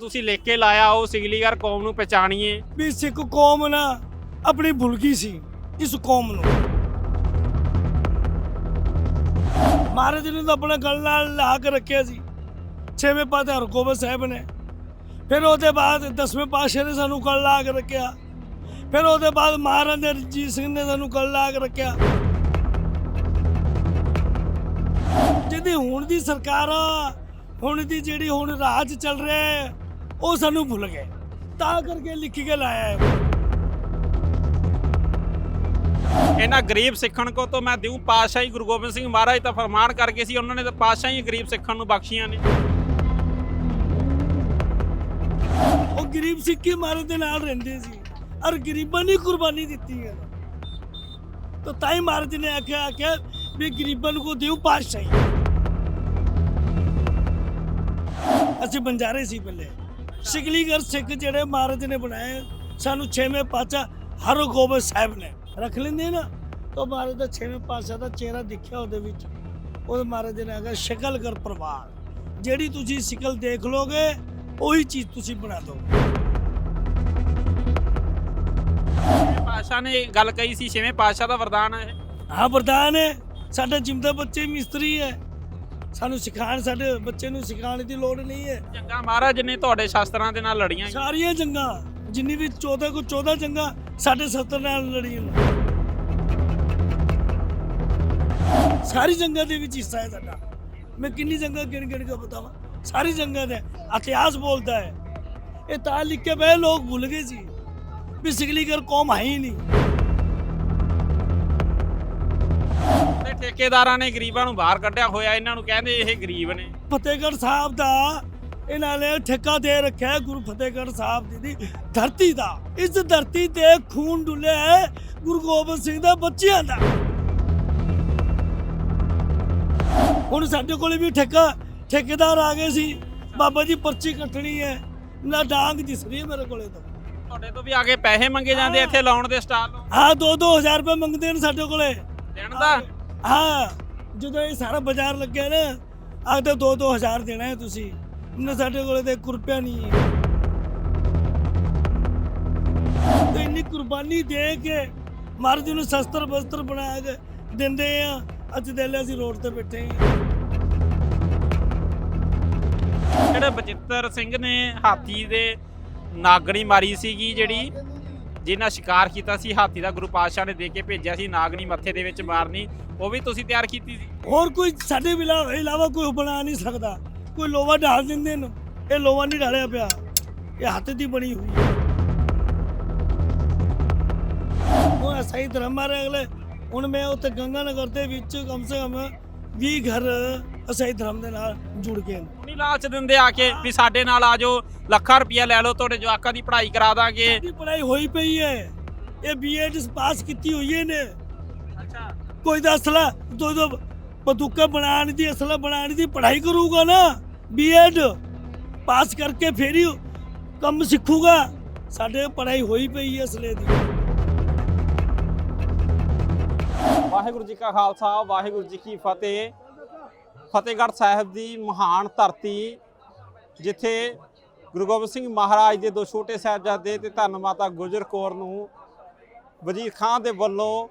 ਤੁਸੀਂ ਲਿਖ ਕੇ ਲਾਇਆ ਉਹ ਸਿਗਲੀਗਰ ਕੌਮ ਨੂੰ ਪਛਾਣੀਏ। ਵੀ ਸਿੱਖ ਕੌਮ ਨਾ ਆਪਣੀ ਭੁੱਲ ਗਈ ਸੀ ਇਸ ਕੌਮ ਨੂੰ। ਮਹਾਰਾਜ ਨੇ ਤਾਂ ਆਪਣਾ ਗਲ ਨਾਲ ਲਾ ਕੇ ਰੱਖਿਆ ਸੀ। ਛੇਵੇਂ ਪਾਤੇ ਹਰਗੋਬਿੰਦ ਸਾਹਿਬ ਨੇ। ਫਿਰ ਉਹਦੇ ਬਾਅਦ ਦਸਵੇਂ ਪਾਤਸ਼ਾਹ ਨੇ ਸਾਨੂੰ ਗਲ ਲਾ ਕੇ ਰੱਖਿਆ। ਫਿਰ ਉਹਦੇ ਬਾਅਦ ਮਹਾਰਾਜਾ ਰਣਜੀਤ ਸਿੰਘ ਨੇ ਸਾਨੂੰ ਗਲ ਲਾ ਕੇ ਰੱਖਿਆ। ਜਿਹਦੀ ਹੁਣ ਦੀ ਸਰਕਾਰ ਆ, ਹੁਣ ਦੀ ਜਿਹੜੀ ਹੁਣ ਰਾਜ ਚੱਲ ਰਿਹਾ ਹੈ, ਉਹ ਸਾਨੂੰ ਭੁੱਲ ਗਏ। ਤਾਂ ਕਰਕੇ ਲਿਖ ਕੇ ਲਾਇਆ ਹੈ। ਇਹਨਾਂ ਗਰੀਬ ਸਿੱਖਣ ਕੋ ਤੋਂ ਮੈਂ ਦਿਉ ਪਾਤਸ਼ਾਹੀ ਗੁਰੂ ਗੋਬਿੰਦ ਸਿੰਘ ਮਹਾਰਾਜ ਤਾਂ ਫਰਮਾਨ ਕਰਕੇ ਸੀ ਉਹਨਾਂ ਨੇ ਤਾਂ ਪਾਤਸ਼ਾਹੀ ਗਰੀਬ ਸਿੱਖਣ ਨੂੰ ਬਖਸ਼ੀਆਂ ਨੇ। ਉਹ ਗਰੀਬ ਸਿੱਖੀ ਮਾਰੇ ਦੇ ਨਾਲ ਰਹਿੰਦੇ ਸੀ ਔਰ ਗਰੀਬਾਂ ਨੇ ਕੁਰਬਾਨੀ ਦਿੱਤੀ ਹੈ। ਤਾਂ ਤਾਈ ਮਹਾਰਾਜ ਨੇ ਆਖਿਆ ਆਖਿਆ ਵੀ ਗਰੀਬਾਂ ਨੂੰ ਕੋ ਦਿਓ ਪਾਤਸ਼ਾਹੀ। ਅਸੀਂ ਬੰਜਾਰੇ ਸੀ ਪਹਿਲੇ। ਸਿਕਲੀਗਰ ਸਿੱਖ ਜਿਹੜੇ ਮਹਾਰਾਜ ਨੇ ਬਣਾਏ ਸਾਨੂੰ ਛੇਵੇਂ ਪਾਤਸ਼ਾਹ ਹਰਗੋਬਿੰਦ ਸਾਹਿਬ ਨੇ ਰੱਖ ਲੈਂਦੇ ਨਾ ਤਾਂ ਮਹਾਰਾਜ ਦਾ ਛੇਵੇਂ ਪਾਤਸ਼ਾਹ ਦਾ ਚਿਹਰਾ ਦਿਖਿਆ ਉਹਦੇ ਵਿੱਚ। ਉਹ ਮਹਾਰਾਜ ਨੇ ਆਖਿਆ ਸ਼ਕਲ ਕਰ ਪ੍ਰਵਾਨ ਜਿਹੜੀ ਤੁਸੀਂ ਸ਼ਕਲ ਦੇਖ ਲੋਗੇ ਉਹੀ ਚੀਜ਼ ਤੁਸੀਂ ਬਣਾ ਦੋ ਪਾਤਸ਼ਾਹ ਨੇ ਗੱਲ ਕਹੀ ਸੀ ਛੇਵੇਂ ਪਾਤਸ਼ਾਹ ਦਾ ਵਰਦਾਨ ਹੈ। ਹਾਂ ਵਰਦਾਨ ਹੈ। ਸਾਡੇ ਜਿੰਦੇ ਬੱਚੇ ਮਿਸਤਰੀ ਹੈ। ਸਾਨੂੰ ਸਿਖਾਣ ਸਾਡੇ ਬੱਚੇ ਨੂੰ ਸਿਖਾਉਣ ਦੀ ਲੋੜ ਨਹੀਂ ਹੈ। ਜੰਗਾ ਮਹਾਰਾਜ ਨੇ ਤੁਹਾਡੇ ਸ਼ਾਸਤਰਾਂ ਦੇ ਨਾਲ ਲੜੀਆਂ ਸਾਰੀਆਂ ਜੰਗਾਂ ਜਿੰਨੀ ਵੀ 14 ਕੋ 14 ਜੰਗਾਂ ਸਾਡੇ ਸੱਤਰ ਨਾਲ ਲੜੀਆਂ ਨੇ ਸਾਰੀ ਜੰਗਾਂ ਦੇ ਵਿੱਚ ਹਿੱਸਾ ਹੈ ਸਾਡਾ। ਮੈਂ ਕਿੰਨੀ ਜੰਗਾਂ ਗਿਣ ਗਿਣ ਕੇ ਬਤਾਵਾਂ? ਸਾਰੀ ਜੰਗਾਂ ਦੇ ਇਤਿਹਾਸ ਬੋਲਦਾ ਹੈ। ਇਹ ਤਾਂ ਲਿਖ ਕੇ ਬਏ ਲੋਕ ਭੁੱਲ ਗਏ ਸੀ ਵੀ ਸਿਗਲੀਗਰ ਕੌਮ ਹੈ ਹੀ ਨਹੀਂ। ਠੇਕੇਦਾਰਾਂ ਨੇ ਗਰੀਬਾਂ ਨੂੰ ਬਾਹਰ ਕੱਢਿਆ ਹੋਇਆ ਇਹਨਾਂ ਨੂੰ ਕਹਿੰਦੇ ਇਹ ਗਰੀਬ ਨੇ। ਫਤਿਹਗੜ੍ਹ ਸਾਹਿਬ ਦਾ ਇਹਨਾਂ ਨੇ ਠੇਕਾ ਦੇ ਰੱਖਿਆ ਗੁਰੂ ਫਤਿਹਗੜ੍ਹ ਸਾਹਿਬ ਜੀ ਦੀ ਧਰਤੀ ਦਾ। ਇਸ ਧਰਤੀ ਤੇ ਖੂਨ ਡੁੱਲਿਆ ਹੈ ਗੁਰੂ ਗੋਬਿੰਦ ਸਿੰਘ ਦੇ ਬੱਚਿਆਂ ਦਾ। ਹੁਣ ਸਾਡੇ ਕੋਲੇ ਵੀ ਠੇਕਾ ਠੇਕੇਦਾਰ ਆ ਗਏ ਸੀ। ਬਾਬਾ ਜੀ ਪਰਚੀ ਕੱਟਣੀ ਹੈ ਨਾ ਡਾਂਗ ਦਿਸ ਰਹੀ ਹੈ ਮੇਰੇ ਕੋਲੇ ਤਾਂ। ਤੁਹਾਡੇ ਤੋਂ ਵੀ ਆਗੇ ਪੈਸੇ ਮੰਗੇ ਜਾਂਦੇ ਇੱਥੇ ਲਾਉਣ ਦੇ ਸਟਾਲ ਨੂੰ ਹਾਂ 2-2000 ਰੁਪਏ ਮੰਗਦੇ ਨੇ ਸਾਡੇ ਕੋਲੇ। ਦੇਣ ਦਾ? ਹਾਂ, ਜਦੋਂ ਇਹ ਸਾਰਾ ਬਾਜ਼ਾਰ ਲੱਗਿਆ ਨਾ ਆਖਦੇ 2-2000 ਦੇਣਾ ਹੈ ਤੁਸੀਂ। ਉਹਨੇ ਸਾਡੇ ਕੋਲੇ ਤੇ ਕੁਰਪਿਆ ਨਹੀਂ ਹੈ। ਤੇ ਇੰਨੀ ਕੁਰਬਾਨੀ ਦੇ ਕੇ ਮਹਾਰਾਜ ਨੂੰ ਸ਼ਸਤਰ ਬਸਤਰ ਬਣਾ ਕੇ ਦਿੰਦੇ ਆ। ਅੱਜ ਦੇ ਅਸੀਂ ਰੋਡ ਤੇ ਬੈਠੇ ਹਾਂ। ਜਿਹੜੇ ਬਚਿੱਤਰ ਸਿੰਘ ਨੇ ਹਾਥੀ ਦੇ ਨਾਗਣੀ ਮਾਰੀ ਸੀਗੀ ਜਿਹੜੀ ਜਿਹਨਾਂ ਸ਼ਿਕਾਰ ਕੀਤਾ ਸੀ, ਹਾਥੀ ਦਾ ਗੁਰੂ ਪਾਤਸ਼ਾਹ ਨੇ ਦੇ ਕੇ ਭੇਜਿਆ ਸੀ ਨਾਗਣੀ ਮੱਥੇ ਦੇ ਵਿੱਚ ਮਾਰਨੀ, ਉਹ ਵੀ ਤੁਸੀਂ ਤਿਆਰ ਕੀਤੀ ਸੀ? ਹੋਰ ਕੋਈ ਸਾਡੇ ਵੀ ਇਲਾਵਾ ਕੋਈ ਬਣਾ ਨਹੀਂ ਸਕਦਾ। ਕੋਈ ਲੋਹਾ ਢਾਲ ਦਿੰਦੇ ਨੇ ਇਹ ਲੋਹਾ ਨਹੀਂ ਢਾਲਿਆ ਪਿਆ। ਇਹ ਹੱਥ ਦੀ ਬਣੀ ਹੋਈ ਹੈ। ਉਹ ਸਹੀ ਧਰਮ ਮਾਰੇ ਅਗਲੇ। ਹੁਣ ਮੈਂ ਉੱਥੇ ਗੰਗਾ ਨਗਰ ਦੇ ਵਿੱਚ ਕਮ ਸੇ ਕਮ 20 ਘਰ ਅਸਹੀ ਧਰਮ ਦੇ ਨਾਲ ਜੁੜ ਗਏ ਨੇ ਨਹੀਂ ਲਾਲਚ ਦਿੰਦੇ ਆ ਕੇ ਵੀ ਸਾਡੇ ਨਾਲ ਆ ਜਾਓ ਲੱਖਾਂ ਰੁਪਇਆ ਲੈ ਲਓ ਤੁਹਾਡੇ ਜਵਾਕਾਂ ਦੀ ਪੜ੍ਹਾਈ ਕਰਾ ਦਾਂਗੇ। ਇਹਦੀ ਪੜ੍ਹਾਈ ਹੋਈ ਪਈ ਹੈ। ਇਹ ਬੀਐਡ ਪਾਸ ਕੀਤੀ ਹੋਈ ਹੈ ਨੇ ਅੱਛਾ। ਕੋਈ ਦਾ ਅਸਲਾ ਦੋ ਦੋ ਬੰਦੂਕਾਂ ਬਣਾਉਣ ਦੀ ਅਸਲਾ ਬਣਾਉਣ ਦੀ ਪੜ੍ਹਾਈ ਕਰੂਗਾ ਨਾ ਬੀਐਡ ਪਾਸ ਕਰਕੇ ਫੇਰ ਹੀ ਕੰਮ ਸਿੱਖੂਗਾ। ਸਾਡੇ ਪੜ੍ਹਾਈ ਹੋਈ ਪਈ ਹੈ ਅਸਲੇ ਦੀ। ਵਾਹਿਗੁਰੂ ਜੀ ਕਾ ਖਾਲਸਾ ਵਾਹਿਗੁਰੂ ਜੀ ਕੀ ਫਤਿਹ। ਫਤਿਹਗੜ੍ਹ ਸਾਹਿਬ ਦੀ ਮਹਾਨ ਧਰਤੀ, ਜਿੱਥੇ ਗੁਰੂ ਗੋਬਿੰਦ ਸਿੰਘ ਮਹਾਰਾਜ ਦੇ ਦੋ ਛੋਟੇ ਸਾਹਿਬਜ਼ਾਦੇ ਤੇ ਧੰਨ ਮਾਤਾ ਗੁਜਰ ਕੌਰ ਨੂੰ ਵਜ਼ੀਰ ਖਾਨ ਦੇ ਵੱਲੋਂ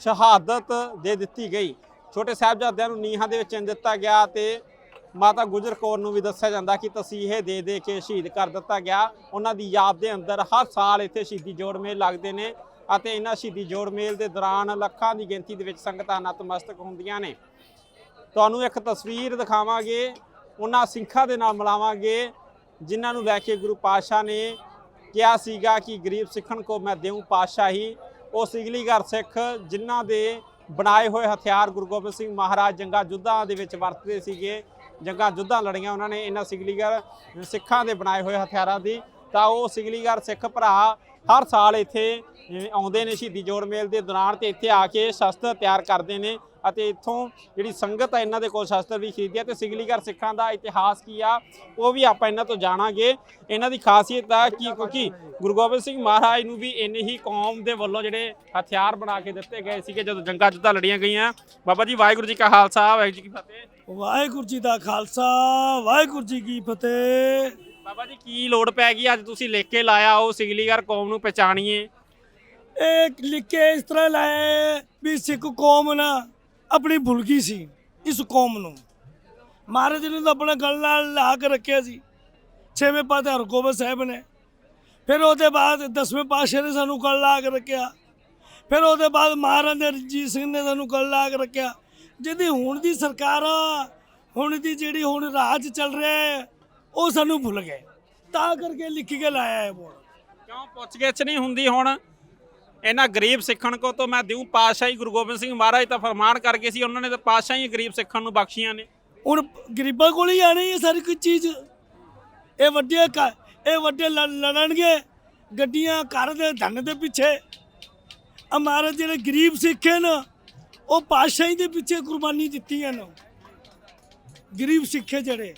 ਸ਼ਹਾਦਤ ਦੇ ਦਿੱਤੀ ਗਈ। ਛੋਟੇ ਸਾਹਿਬਜ਼ਾਦਿਆਂ ਨੂੰ ਨੀਹਾਂ ਦੇ ਵਿੱਚ ਚਿਣ ਦਿੱਤਾ ਗਿਆ ਤੇ ਮਾਤਾ ਗੁਜਰ ਕੌਰ ਨੂੰ ਵੀ ਦੱਸਿਆ ਜਾਂਦਾ ਕਿ ਤਸੀਹੇ ਦੇ ਦੇ ਕੇ ਸ਼ਹੀਦ ਕਰ ਦਿੱਤਾ ਗਿਆ। ਉਹਨਾਂ ਦੀ ਯਾਦ ਦੇ ਅੰਦਰ ਹਰ ਸਾਲ ਇੱਥੇ ਸ਼ਹੀਦੀ ਜੋੜ ਮੇਲ ਲੱਗਦੇ ਨੇ ਅਤੇ ਇਹਨਾਂ ਸ਼ਹੀਦੀ ਜੋੜ ਮੇਲ ਦੇ ਦੌਰਾਨ ਲੱਖਾਂ ਦੀ ਗਿਣਤੀ ਦੇ ਵਿੱਚ ਸੰਗਤਾਂ ਨਤਮਸਤਕ ਹੁੰਦੀਆਂ ਨੇ। ਤੁਹਾਨੂੰ ਇੱਕ ਤਸਵੀਰ ਦਿਖਾਵਾਂਗੇ, ਉਹਨਾਂ ਸਿੰਘਾਂ ਦੇ ਨਾਲ ਮਿਲਾਵਾਂਗੇ, ਜਿਨ੍ਹਾਂ ਨੂੰ ਲੈ ਕੇ ਗੁਰੂ ਪਾਤਸ਼ਾਹ ਨੇ ਕਿਹਾ ਸੀਗਾ ਕਿ ਗਰੀਬ ਸਿੱਖਣ ਕੋ ਮੈਂ ਦੇਉ ਪਾਤਸ਼ਾਹੀ। ਉਹ ਸਿਗਲੀਗਰ ਸਿੱਖ, ਜਿਨ੍ਹਾਂ ਦੇ ਬਣਾਏ ਹੋਏ ਹਥਿਆਰ ਗੁਰੂ ਗੋਬਿੰਦ ਸਿੰਘ ਮਹਾਰਾਜ ਜੰਗਾ ਯੁੱਧਾਂ ਦੇ ਵਿੱਚ ਵਰਤਦੇ ਸੀਗੇ, ਜੰਗਾ ਯੁੱਧਾਂ ਲੜੀਆਂ ਉਹਨਾਂ ਨੇ, ਇਹਨਾਂ ਸਿਗਲੀਗਰ ਸਿੱਖਾਂ ਦੇ ਬਣਾਏ ਹੋਏ ਹਥਿਆਰਾਂ ਦੀ। ਤਾਂ ਉਹ ਸਿਗਲੀਗਰ ਸਿੱਖ ਭਰਾ ਹਰ ਸਾਲ ਇੱਥੇ ਆਉਂਦੇ ਨੇ ਸ਼ਹੀਦੀ ਜੋੜ ਮੇਲ ਦੇ ਦੌਰਾਨ ਤੇ ਇੱਥੇ ਆ ਕੇ ਸ਼ਸਤਰ ਤਿਆਰ ਕਰਦੇ ਨੇ ਅਤੇ ਇੱਥੋਂ ਜਿਹੜੀ ਸੰਗਤ ਹੈ ਇਹਨਾਂ ਦੇ ਕੋਲ ਸ਼ਸਤਰ ਵੀ ਖਰੀਦੀ ਹੈ ਤੇ ਸਿਗਲੀਗਰ ਸਿੱਖਾਂ ਦਾ ਇਤਿਹਾਸ ਕੀ ਆ, ਉਹ ਵੀ ਆਪਾਂ ਇਹਨਾਂ ਤੋਂ ਜਾਣਾਂਗੇ। ਇਹਨਾਂ ਦੀ ਖਾਸੀਅਤ ਆ ਕਿ ਕਿਉਂਕਿ ਗੁਰੂ ਗੋਬਿੰਦ ਸਿੰਘ ਮਹਾਰਾਜ ਨੂੰ ਵੀ ਇੰਨੇ ਹੀ ਕੌਮ ਦੇ ਵੱਲੋਂ ਜਿਹੜੇ ਹਥਿਆਰ ਬਣਾ ਕੇ ਦਿੱਤੇ ਗਏ ਸੀਗੇ ਜਦੋਂ ਜੰਗਾਂ ਜੁੱਧਾਂ ਲੜੀਆਂ ਗਈਆਂ। ਬਾਬਾ ਜੀ, ਵਾਹਿਗੁਰੂ ਜੀ ਕਾ ਖਾਲਸਾ, ਵਾਹਿਗੁਰੂ ਜੀ ਕੀ ਫਤਿਹ। ਵਾਹਿਗੁਰੂ ਜੀ ਦਾ ਖਾਲਸਾ, ਵਾਹਿਗੁਰੂ ਜੀ ਕੀ ਫਤਿਹ। ਬਾਬਾ ਜੀ ਕੀ ਲੋੜ ਪੈ ਗਈ? ਅੱਜ ਤੁਸੀਂ ਲਿਖ ਕੇ ਲਾਇਆ ਉਹ ਸਿਗਲੀਗਰ ਕੌਮ ਨੂੰ ਪਛਾਣੀਏ। ਇਹ ਲਿਖ ਕੇ ਇਸ ਤਰ੍ਹਾਂ ਲਾਇਆ ਵੀ ਸਿੱਖ ਕੌਮ ਨਾ ਆਪਣੀ ਭੁੱਲ ਗਈ ਸੀ ਇਸ ਕੌਮ ਨੂੰ। ਮਹਾਰਾਜ ਨੇ ਤਾਂ ਆਪਣਾ ਗਲ ਨਾਲ ਲਾ ਕੇ ਰੱਖਿਆ ਸੀ। ਛੇਵੇਂ ਪਾਤਸ਼ਾਹ ਹਰਗੋਬਿੰਦ ਸਾਹਿਬ ਨੇ। ਫਿਰ ਉਹਦੇ ਬਾਅਦ ਦਸਵੇਂ ਪਾਤਸ਼ਾਹ ਨੇ ਸਾਨੂੰ ਗਲ ਲਾ ਕੇ ਰੱਖਿਆ। ਫਿਰ ਉਹਦੇ ਬਾਅਦ ਮਹਾਰਾਜਾ ਰਣਜੀਤ ਸਿੰਘ ਨੇ ਸਾਨੂੰ ਗਲ ਲਾ ਕੇ ਰੱਖਿਆ। ਜਿਹਦੀ ਹੁਣ ਦੀ ਸਰਕਾਰ ਹੁਣ ਦੀ ਜਿਹੜੀ ਹੁਣ ਰਾਜ ਚੱਲ ਰਿਹਾ ਹੈ, ਉਹ ਸਾਨੂੰ ਭੁੱਲ ਗਏ। ਤਾਂ ਕਰਕੇ ਲਿਖ ਕੇ ਲਾਇਆ ਹੈ ਬੋਰਡ। ਕਿਉਂ? ਪੁੱਛਗਿੱਛ ਨਹੀਂ ਹੁੰਦੀ ਹੁਣ। ਇਹਨਾਂ ਗਰੀਬ ਸਿੱਖਣ ਕੋ ਤੋਂ ਮੈਂ ਦਿਉ ਪਾਤਸ਼ਾਹੀ ਗੁਰੂ ਗੋਬਿੰਦ ਸਿੰਘ ਮਹਾਰਾਜ ਤਾਂ ਫਰਮਾਨ ਕਰਕੇ ਸੀ ਉਹਨਾਂ ਨੇ ਤਾਂ ਪਾਤਸ਼ਾਹੀ ਗਰੀਬ ਸਿੱਖਣ ਨੂੰ ਬਖਸ਼ੀਆਂ ਨੇ। ਹੁਣ ਗਰੀਬਾਂ ਕੋਲ ਹੀ ਆਣੀ ਹੈ ਸਾਰੀ ਕੁਝ ਚੀਜ਼। ਇਹ ਵੱਡੇ ਇਹ ਵੱਡੇ ਲੜਨਗੇ। ਗੱਡੀਆਂ ਘਰ ਦੇ ਧਨ ਦੇ ਪਿੱਛੇ। ਹਮਾਰੇ ਜਿਹੜੇ ਗਰੀਬ ਸਿੱਖ ਹਨ ਉਹ ਪਾਤਸ਼ਾਹੀ ਦੇ ਪਿੱਛੇ ਕੁਰਬਾਨੀ ਦਿੱਤੀਆਂ ਨੇ। ਗਰੀਬ ਸਿੱਖੇ ਜਿਹੜੇ।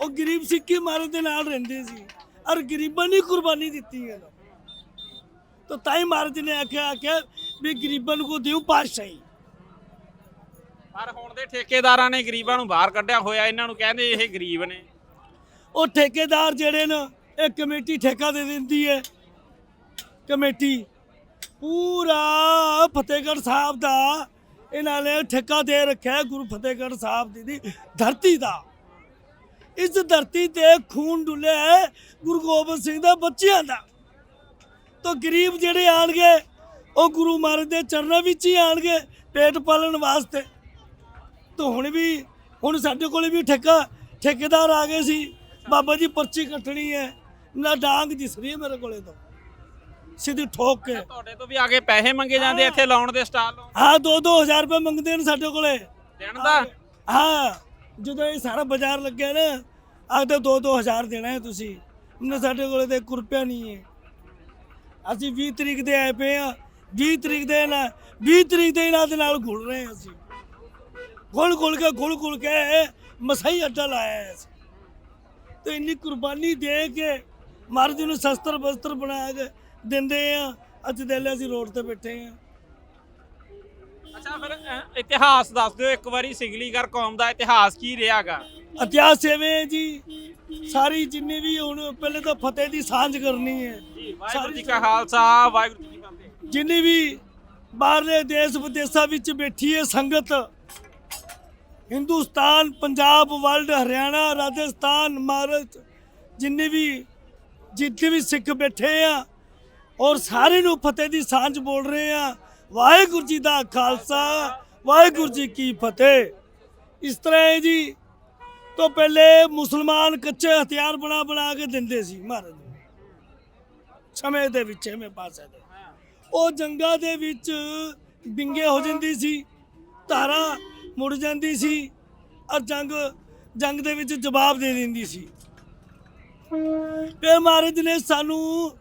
ਉਹ ਗਰੀਬ ਸਿੱਖੀ ਮਾਰੇ ਦੇ ਨਾਲ ਰਹਿੰਦੇ ਸੀ। ਔਰ ਗਰੀਬਾਂ ਨੇ ਕੁਰਬਾਨੀ ਦਿੱਤੀ ਹੈ। ਤਾਂ ਤਾਈ ਮਹਾਰਾਜ ਨੇ ਆਖਿਆ ਆਖਿਆ ਵੀ ਗਰੀਬਾਂ ਨੂੰ ਕੋ ਦਿਓ ਪਾਤਸ਼ਾਹੀ। ਪਰ ਹੁਣ ਦੇ ਠੇਕੇਦਾਰਾਂ ਨੇ ਗਰੀਬਾਂ ਨੂੰ ਬਾਹਰ ਕੱਢਿਆ ਹੋਇਆ ਇਹਨਾਂ ਨੂੰ ਕਹਿੰਦੇ ਇਹ ਗਰੀਬ ਨੇ। ਉਹ ਠੇਕੇਦਾਰ ਜਿਹੜੇ ਨੇ ਇਹ ਕਮੇਟੀ ਠੇਕਾ ਦੇ ਦਿੰਦੀ ਹੈ। ਕਮੇਟੀ ਪੂਰਾ ਫਤਿਹਗੜ੍ਹ ਸਾਹਿਬ ਦਾ ਇਹਨਾਂ ਨੇ ਠੇਕਾ ਦੇ ਰੱਖਿਆ ਗੁਰੂ ਫਤਿਹਗੜ੍ਹ ਸਾਹਿਬ ਦੀ ਧਰਤੀ ਦਾ। ਇਸ ਧਰਤੀ ਤੇ ਖੂਨ ਡੁੱਲਿਆ ਹੈ ਗੁਰੂ ਗੋਬਿੰਦ ਸਿੰਘ ਦੇ ਬੱਚਿਆਂ ਦਾ। ਤਾਂ ਗਰੀਬ ਜਿਹੜੇ ਆਣਗੇ ਉਹ ਗੁਰੂ ਮਹਾਰਾਜ ਦੇ ਚਰਨਾਂ ਵਿੱਚ ਹੀ ਆਣਗੇ ਪੇਟ ਪਾਲਣ ਵਾਸਤੇ। ਤਾਂ ਹੁਣ ਵੀ ਹੁਣ ਸਾਡੇ ਕੋਲੇ ਵੀ ਠੇਕਾ ਠੇਕੇਦਾਰ ਆ ਗਏ ਸੀ। ਬਾਬਾ ਜੀ ਪਰਚੀ ਕੱਟਣੀ ਹੈ ਨਾ ਡਾਂਗ ਦਿਸ ਰਹੀ ਹੈ ਮੇਰੇ ਕੋਲੇ ਤਾਂ। ਸਿੱਧੀ ਠੋਕ ਕੇ। ਤੁਹਾਡੇ ਤੋਂ ਵੀ ਆ ਕੇ ਪੈਸੇ ਮੰਗੇ ਜਾਂਦੇ ਇੱਥੇ ਲਾਉਣ ਦੇ ਸਟਾਲ ਨੂੰ ਹਾਂ 2-2000 ਰੁਪਏ ਮੰਗਦੇ ਨੇ ਸਾਡੇ ਕੋਲੇ। ਦੇਣ ਦਾ? ਹਾਂ। ਜਦੋਂ ਇਹ ਸਾਰਾ ਬਾਜ਼ਾਰ ਲੱਗਿਆ ਨਾ ਆਖਦੇ 2-2000 ਦੇਣਾ ਹੈ ਤੁਸੀਂ। ਉਹਨੇ ਸਾਡੇ ਕੋਲ ਤੇ ਕੁਰਪਿਆ ਨਹੀਂ ਹੈ। ਅਸੀਂ 20 ਤਰੀਕ ਦੇ ਆਏ ਪਏ ਆ 20 ਤਰੀਕ ਦੇ ਨਾ 20 ਤਰੀਕ ਦੇ ਇਹਨਾਂ ਦੇ ਨਾਲ ਘੁਲ ਰਹੇ ਹਾਂ ਅਸੀਂ। ਘੁਲ ਘੁਲ ਕੇ ਘੁਲ ਘੁਲ ਕੇ ਮਸਾਈ ਅੱਡਾ ਲਾਇਆ ਹੈ ਅਸੀਂ। ਤੇ ਇੰਨੀ ਕੁਰਬਾਨੀ ਦੇ ਕੇ ਮਹਾਰਾਜ ਨੂੰ ਸ਼ਸਤਰ ਬਸਤਰ ਬਣਾ ਕੇ ਦਿੰਦੇ ਆ ਅੱਜ ਦੇਲੇ ਅਸੀਂ ਰੋਡ ਤੇ ਬੈਠੇ ਆ ਅੱਛਾ ਫਿਰ ਅਹ, ਇਤਿਹਾਸ ਦੱਸ ਦਿਓ ਇੱਕ ਵਾਰੀ ਸਿਗਲੀਗਰ ਕੌਮ ਦਾ ਇਤਿਹਾਸ ਕੀ ਰਿਹਾਗਾ? ਇਤਿਹਾਸ ਹੈ ਜੀ ਸਾਰੀ ਜਿੰਨੀ ਵੀ ਹੁਣ ਪਹਿਲੇ ਤਾਂ ਫਤਿਹ ਦੀ ਸਾਂਝ ਕਰਨੀ ਹੈ। ਜੀ ਵਾਹਿਗੁਰੂ ਜੀ ਕਾ ਖਾਲਸਾ ਵਾਹਿਗੁਰੂ ਜੀ ਕੀ ਫਤਿਹ। ਜਿੰਨੀ ਵੀ ਬਾਹਰਲੇ ਦੇਸ਼ ਵਿਦੇਸ਼ਾਂ ਵਿੱਚ ਬੈਠੀ ਹੈ ਸੰਗਤ ਹਿੰਦੁਸਤਾਨ ਪੰਜਾਬ ਵਰਲਡ ਹਰਿਆਣਾ ਰਾਜਸਥਾਨ ਮਹਾਰਾਸ਼ਟਰ ਜਿੰਨੇ ਵੀ ਜਿੱਥੇ ਵੀ ਸਿੱਖ ਬੈਠੇ ਆ ਔਰ ਸਾਰੇ ਨੂੰ ਫਤਿਹ ਦੀ ਸਾਂਝ ਬੋਲ ਰਹੇ ਆ ਵਾਹਿਗੁਰੂ ਜੀ ਦਾ ਖਾਲਸਾ, ਵਾਹਿਗੁਰੂ ਜੀ ਕੀ ਫਤਿਹ। ਇਸ ਤਰ੍ਹਾਂ ਹੈ ਜੀ, ਤੋਂ ਪਹਿਲੇ ਮੁਸਲਮਾਨ ਕੱਚੇ ਹਥਿਆਰ ਬਣਾ ਬਣਾ ਕੇ ਦਿੰਦੇ ਸੀ ਮਹਾਰਾਜ ਨੂੰ। ਸਮੇਂ ਦੇ ਵਿੱਚ, ਐਵੇਂ ਪਾਸੇ ਦੇ। ਉਹ ਜੰਗਾਂ ਦੇ ਵਿੱਚ ਬਿੰਗੇ ਹੋ ਜਾਂਦੀ ਸੀ, ਧਾਰਾ ਮੁੜ ਜਾਂਦੀ ਸੀ, ਔਰ ਜੰਗ ਜੰਗ ਦੇ ਵਿੱਚ ਜਵਾਬ ਦੇ ਦਿੰਦੀ ਸੀ। ਫਿਰ ਮਹਾਰਾਜ ਨੇ ਸਾਨੂੰ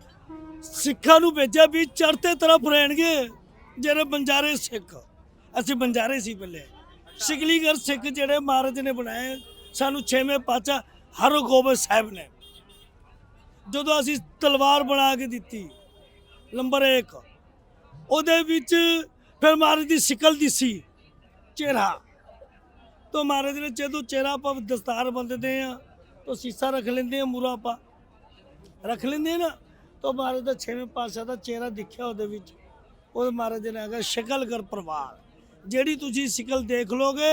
ਸਿੱਖਾਂ ਨੂੰ ਭੇਜਿਆ ਵੀ ਚੜਤੇ ਤਰਫ ਰਹਿਣਗੇ। ਜਿਹੜੇ ਬੰਜਾਰੇ ਸਿੱਖ, ਅਸੀਂ ਬੰਜਾਰੇ ਸੀ ਪਹਿਲੇ। ਸਿਕਲੀਗਰ ਸਿੱਖ ਜਿਹੜੇ ਮਹਾਰਾਜ ਨੇ ਬਣਾਏ, ਸਾਨੂੰ ਛੇਵੇਂ ਪਾਚਾ ਹਰਗੋਬਿੰਦ ਸਾਹਿਬ ਨੇ। ਜਦੋਂ ਅਸੀਂ ਤਲਵਾਰ ਬਣਾ ਕੇ ਦਿੱਤੀ, ਨੰਬਰ 1 ਉਹਦੇ ਵਿੱਚ ਫਿਰ ਮਹਾਰਾਜ ਦੀ ਸ਼ਕਲ ਦਿਸੀ, ਚਿਹਰਾ। ਤੋਂ ਮਹਾਰਾਜ ਨੇ ਜਦੋਂ ਚਿਹਰਾ ਆਪਾਂ ਦਸਤਾਰ ਬੰਦਦੇ ਆ ਤਾਂ ਸੀਸਾ ਰੱਖ ਲੈਂਦੇ ਆ ਮੂਰਾ ਆਪਾਂ। ਰੱਖ ਲੈਂਦੇ ਆ ਨਾ, ਤਾਂ ਮਹਾਰਾਜ ਦਾ ਛੇਵੇਂ ਪਾਤਸ਼ਾਹ ਦਾ ਚਿਹਰਾ ਦਿਖਿਆ ਉਹਦੇ ਵਿੱਚ। ਉਹ ਮਹਾਰਾਜ ਨੇ ਆਗਾ ਸ਼ਕਲ ਕਰ ਪਰਵਾਰ। ਜਿਹੜੀ ਤੁਸੀਂ ਸ਼ਕਲ ਦੇਖ ਲੋਗੇ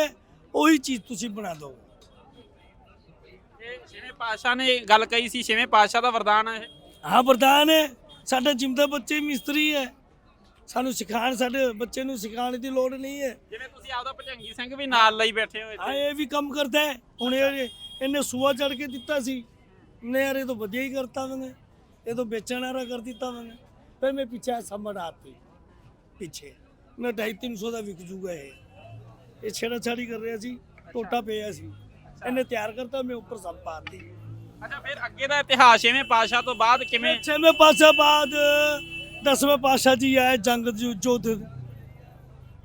ਉਹੀ ਚੀਜ਼ ਤੁਸੀਂ ਬਣਾ ਦੋਗੇ। ਛੇਵੇਂ ਪਾਤਸ਼ਾਹ ਨੇ ਗੱਲ ਕਹੀ ਸੀ ਛੇਵੇਂ ਪਾਤਸ਼ਾਹ ਦਾ ਵਰਦਾਨ ਹੈ। ਹਾਂ ਵਰਦਾਨ ਹੈ। ਸਾਡੇ ਜਿੰਦੇ ਬੱਚੇ ਮਿਸਤਰੀ ਹੈ। ਸਾਨੂੰ ਸਿਖਾਣ ਸਾਡੇ ਬੱਚੇ ਨੂੰ ਸਿਖਾਉਣ ਦੀ ਲੋੜ ਨਹੀਂ ਹੈ। ਜਿਵੇਂ ਤੁਸੀਂ ਆਪਦਾ ਭਜੰਗੀ ਸਿੰਘ ਵੀ ਨਾਲ ਲਈ ਬੈਠੇ ਹੋ ਹਾਂ ਇੱਥੇ ਇਹ ਵੀ ਕੰਮ ਕਰਦਾ ਹੈ। ਹੁਣ ਇਹ ਇਹਨੇ ਸੂਆ ਚੜ ਕੇ ਦਿੱਤਾ ਸੀ। ਨੇ ਯਾਰ ਇਹ ਤਾਂ ਵਧੀਆ ਹੀ ਕਰਤਾ ਵੰਗੇ ਇਹ ਤਾਂ ਵੇਚਣ ਵਾਲਾ ਕਰ ਦਿੱਤਾ ਵੰਗੇ ਫਿਰ ਮੈਂ ਪਿੱਛੇ ਸਮੜ ਆਤੀ ਪਿੱਛੇ। ਮੈਂ 250 ਦਾ ਵਿਕ ਜੂਗਾ ਇਹ। ਇਹ ਛੇੜਾ ਛਾੜੀ ਕਰ ਰਿਹਾ ਸੀ ਟੋਟਾ ਪਿਆ ਸੀ। ਇਹਨੇ ਤਿਆਰ ਕਰਤਾ ਮੈਂ ਉੱਪਰ ਸਭ ਪਾਤੀ ਅੱਛਾ ਫਿਰ ਅੱਗੇ ਦਾ ਇਤਿਹਾਸ ਛੇਵੇਂ ਪਾਤਸ਼ਾਹ ਤੋਂ ਬਾਅਦ ਕਿਵੇਂ? ਛੇਵੇਂ ਪਾਸ਼ਾ ਬਾਅਦ ਦਸਵੇਂ ਪਾਸ਼ਾ ਜੀ ਆਏ ਜੰਗ ਜੋਧ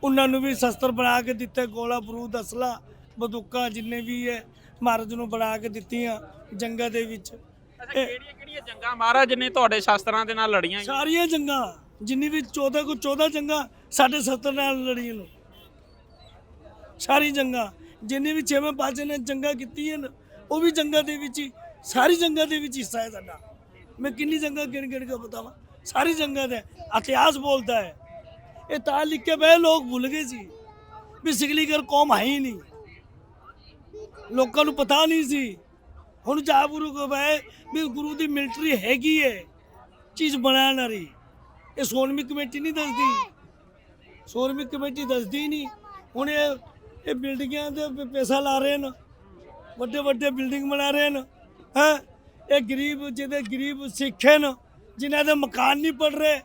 ਉਹਨਾਂ ਨੂੰ ਵੀ ਸ਼ਸਤਰ ਬਣਾ ਕੇ ਦਿੱਤੇ ਗੋਲਾ ਬਰੂਦ ਅਸਲਾ ਬੰਦੂਕਾਂ ਜਿੰਨੇ ਵੀ ਹੈ ਮਹਾਰਾਜ ਨੂੰ ਬਣਾ ਕੇ ਦਿੱਤੀਆਂ ਜੰਗਾਂ ਦੇ ਵਿੱਚ। ਅੱਛਾ ਕਿਹੜੀਆਂ ਕਿਹੜੀਆਂ ਜੰਗਾਂ? ਮਹਾਰਾਜ ਨੇ ਤੁਹਾਡੇ ਸ਼ਾਸਤਰਾਂ ਦੇ ਨਾਲ ਲੜੀਆਂ ਸਾਰੀਆਂ ਜੰਗਾਂ। ਜਿੰਨੀ ਵੀ 14 ਕੋ 14 ਜੰਗਾਂ ਸਾਡੇ ਸ਼ਸਤਰ ਨਾਲ ਲੜੀਆਂ ਨੇ। ਸਾਰੀ ਜੰਗਾਂ, ਜਿੰਨੀ ਵੀ ਛੇਵੇਂ ਪਾਸ਼ਾ ਨੇ ਜੰਗਾਂ ਕੀਤੀਆਂ ਨੇ, ਉਹ ਵੀ ਜੰਗਾਂ ਦੇ ਵਿੱਚ ਹੀ, ਸਾਰੀ ਜੰਗਾਂ ਦੇ ਵਿੱਚ ਹਿੱਸਾ ਹੈ ਸਾਡਾ। ਮੈਂ ਕਿੰਨੀ ਜੰਗਾਂ ਗਿਣ ਗਿਣ ਕੇ ਬਤਾਵਾਂ? ਸਾਰੀ ਜੰਗਾਂ ਦਾ ਇਤਿਹਾਸ ਬੋਲਦਾ ਹੈ। ਇਹ ਤਾਂ ਲਿਖ ਕੇ ਬਹਿ, ਲੋਕ ਭੁੱਲ ਗਏ ਸੀ ਵੀ ਸਿਗਲੀਗਰ ਕੌਮ ਹੈ ਹੀ ਨਹੀਂ। ਲੋਕਾਂ ਨੂੰ ਪਤਾ ਨਹੀਂ ਸੀ। ਹੁਣ ਜਾ ਜਾਗਰੂਕ ਹੋਵੇ ਵੀ ਗੁਰੂ ਦੀ ਮਿਲਟਰੀ ਹੈਗੀ ਹੈ, ਚੀਜ਼ ਬਣਾਉਣ ਵਾਲੀ। ਇਹ ਸੋਨਮੀ ਕਮੇਟੀ ਨਹੀਂ ਦੱਸਦੀ। ਸੋਨਮੀ ਕਮੇਟੀ ਦੱਸਦੀ ਨਹੀਂ। ਹੁਣ ਇਹ ਇਹ ਬਿਲਡਿੰਗਾਂ ਦੇ ਪੈਸਾ ਲਾ ਰਹੇ ਨੇ ਵੱਡੇ ਵੱਡੇ ਬਿਲਡਿੰਗ ਬਣਾ ਰਹੇ ਨੇ ਹੈ? ਇਹ ਗਰੀਬ, ਜਿਹਦੇ ਗਰੀਬ ਸਿੱਖ ਹਨ, ਜਿਨ੍ਹਾਂ ਦੇ ਮਕਾਨ ਨਹੀਂ ਪੜ ਰਹੇ,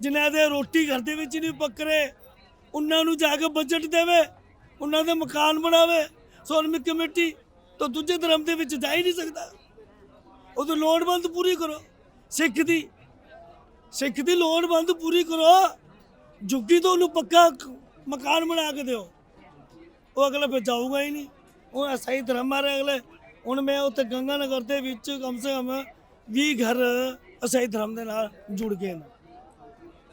ਜਿਨ੍ਹਾਂ ਦੇ ਰੋਟੀ ਘਰ ਦੇ ਵਿੱਚ ਨਹੀਂ ਪੱਕ ਰਹੇ, ਉਹਨਾਂ ਨੂੰ ਜਾ ਕੇ ਬਜਟ ਦੇਵੇ, ਉਹਨਾਂ ਦੇ ਮਕਾਨ ਬਣਾਵੇ। ਸੋਨਮੀ ਕਮੇਟੀ ਤਾਂ ਦੂਜੇ ਧਰਮ ਦੇ ਵਿੱਚ ਜਾ ਹੀ ਨਹੀਂ ਸਕਦਾ। ਉਹਦੀ ਲੋੜਵੰਦ ਪੂਰੀ ਕਰੋ। ਸਿੱਖ ਦੀ ਸਿੱਖ ਦੀ ਲੋੜਵੰਦ ਪੂਰੀ ਕਰੋ। ਜੁੱਗੀ ਤੋਂ ਉਹਨੂੰ ਪੱਕਾ ਮਕਾਨ ਬਣਾ ਕੇ ਦਿਓ। ਉਹ ਅਗਲੇ ਫਿਰ ਜਾਊਗਾ ਹੀ ਨਹੀਂ। ਉਹ ਸਹੀ ਧਰਮ ਮਾਰੇ ਅਗਲੇ। ਹੁਣ ਮੈਂ ਉੱਥੇ ਗੰਗਾ ਨਗਰ ਦੇ ਵਿੱਚ ਕਮ ਸੇ ਕਮ 20 ਘਰ ਅਸਹੀ ਧਰਮ ਦੇ ਨਾਲ ਜੁੜ ਗਏ ਨੇ।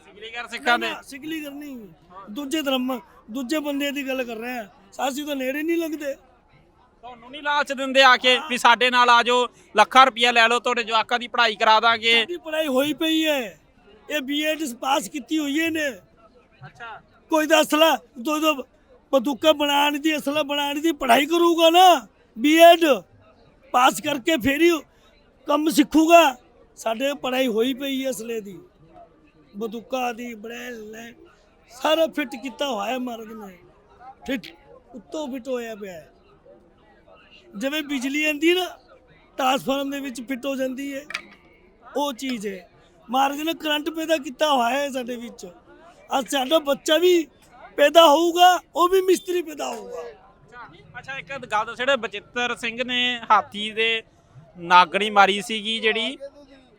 ਸਿਗਲੀਗਰ ਸਿੱਖਾਂ ਦੇ? ਸਿਗਲੀ ਕਰਨੀ ਦੂਜੇ ਧਰਮ ਦੂਜੇ ਬੰਦੇ ਦੀ ਗੱਲ ਕਰ ਰਹੇ ਆ ਸਾਸੀ ਤਾਂ ਨੇੜੇ ਨਹੀਂ ਲੱਗਦੇ। ਤੁਹਾਨੂੰ ਨਹੀਂ ਲਾਲਚ ਦਿੰਦੇ ਆ ਕੇ ਵੀ ਸਾਡੇ ਨਾਲ ਆ ਜਾਓ ਲੱਖਾਂ ਰੁਪਇਆ ਲੈ ਲਓ ਤੁਹਾਡੇ ਜਵਾਕਾਂ ਦੀ ਪੜ੍ਹਾਈ ਕਰਾ ਦਾਂਗੇ। ਸਾਡੀ ਪੜ੍ਹਾਈ ਹੋਈ ਪਈ ਹੈ। ਇਹ ਬੀਐਡ ਪਾਸ ਕੀਤੀ ਹੋਈ ਹੈ ਨੇ ਅੱਛਾ। ਕੋਈ ਦਾ ਅਸਲਾ ਦੋ ਦੋ ਬੰਦੂਕਾਂ ਬਣਾਉਣ ਦੀ ਅਸਲਾ ਬਣਾਉਣ ਦੀ ਪੜ੍ਹਾਈ ਕਰੂਗਾ ਨਾ। ਬੀਐਡ ਪਾਸ ਕਰਕੇ ਫੇਰ ਹੀ ਕੰਮ ਸਿੱਖੂਗਾ। ਸਾਡੇ ਪੜ੍ਹਾਈ ਹੋਈ ਪਈ ਹੈ ਅਸਲੇ ਦੀ। ਬੰਦੂਕਾਂ ਦੀ ਬੜੈਲ ਲੈ ਸਾਰਾ ਫਿੱਟ ਕੀਤਾ ਹੋਇਆ ਹੈ ਮਹਾਰਾਜ ਨੇ। ਫਿੱਟ ਉੱਤੋਂ ਫਿੱਟ ਹੋਇਆ ਪਿਆ ਹੈ। ਜਿਵੇਂ ਬਿਜਲੀ ਆਂਦੀ ਨਾ ਟ੍ਰਾਂਸਫਾਰਮ ਦੇ ਵਿੱਚ ਫਿੱਟ ਹੋ ਜਾਂਦੀ ਹੈ। ਉਹ ਚੀਜ਼ ਹੈ। ਮਹਾਰਾਜ ਨੇ ਕਰੰਟ ਪੈਦਾ ਕੀਤਾ ਹੋਇਆ ਹੈ ਸਾਡੇ ਵਿੱਚ। ਅੱਜ ਸਾਡਾ ਬੱਚਾ ਵੀ ਪੈਦਾ ਹੋਊਗਾ ਉਹ ਵੀ ਮਿਸਤਰੀ ਪੈਦਾ ਹੋਊਗਾ। ਅੱਛਾ ਇੱਕ ਗੱਲ ਦੱਸ ਜਿਹੜੇ ਬਚਿੱਤਰ ਸਿੰਘ ਨੇ ਹਾਥੀ ਦੇ ਨਾਗਣੀ ਮਾਰੀ ਸੀਗੀ ਜਿਹੜੀ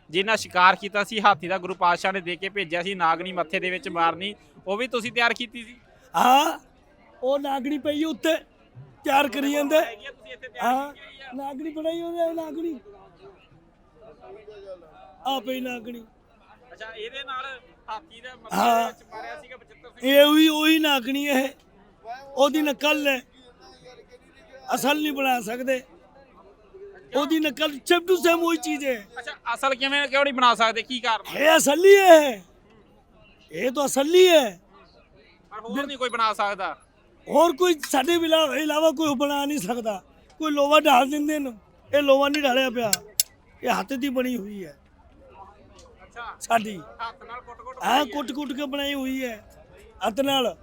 ਜਿਹਨਾਂ ਸ਼ਿਕਾਰ ਕੀਤਾ ਸੀ ਹਾਥੀ ਦਾ ਗੁਰੂ ਪਾਤਸ਼ਾਹ ਨੇ ਦੇ ਕੇ ਭੇਜਿਆ ਸੀ ਨਾਗਣੀ ਮੱਥੇ ਦੇ ਵਿੱਚ ਮਾਰਨੀ ਉਹ ਵੀ ਤੁਸੀਂ ਤਿਆਰ ਕੀਤੀ ਸੀ? ਹਾਂ ਉਹ ਨਾਗਣੀ ਪਈ ਉੱਤੇ ਤਿਆਰ ਕਰੀ ਜਾਂਦੇ। ਹਾਂ ਨਾਗਣੀ ਬਣਾਈ ਉਹਦੇ ਨਾਗਣੀ। ਆ ਪਈ ਨਾਗਣੀ। ਅੱਛਾ ਇਹਦੇ ਨਾਲ ਹਾਥੀ ਦੇ ਮੱਥੇ ਹਾਂ। ਦੇ ਵਿੱਚ ਮਾਰਿਆ ਸੀਗਾ ਬਚਿੱਤਰ ਸਿੰਘ। ਇਹ ਵੀ ਉਹੀ ਨਾਗਣੀ ਹੈ ਉਹਦੀ ਨਕਲ ਹੈ। ਅਸਲ ਨਹੀਂ ਬਣਾ ਸਕਦੇ। ਉਹਦੀ ਨਕਲ ਸੇਮ ਟੂ ਸੇਮ ਉਹੀ ਚੀਜ਼ ਹੈ। ਅੱਛਾ ਅਸਲ ਕਿਵੇਂ ਕਿਉਂ ਨਹੀਂ ਬਣਾ ਸਕਦੇ? ਕੀ ਕਾਰਨ ਇਹ ਅਸਲੀ ਹੈ ਇਹ ਤਾਂ ਅਸਲੀ ਹੈ ਪਰ ਹੋਰ ਨਹੀਂ ਕੋਈ ਬਣਾ ਸਕਦਾ। ਹੋਰ ਕੋਈ ਸਾਡੇ ਇਲਾ- ਇਲਾਵਾ ਕੋਈ ਬਣਾ ਨਹੀਂ ਸਕਦਾ। ਕੋਈ ਲੋਹਾ ਢਾਲ ਦਿੰਦੇ ਨੇ। ਇਹ ਲੋਹਾ ਨਹੀਂ ਢਾਲਿਆ ਪਿਆ। ਇਹ ਹੱਥ ਦੀ ਬਣੀ ਹੋਈ ਹੈ। ਸਾਡੀ। ਹੱਥ ਨਾਲ ਕੁੱਟ-ਕੁੱਟ ਆ ਕੁੱਟ ਕੁੱਟ ਕੇ ਬਣਾਈ ਹੋਈ ਹੈ ਹੱਥ ਨਾਲ।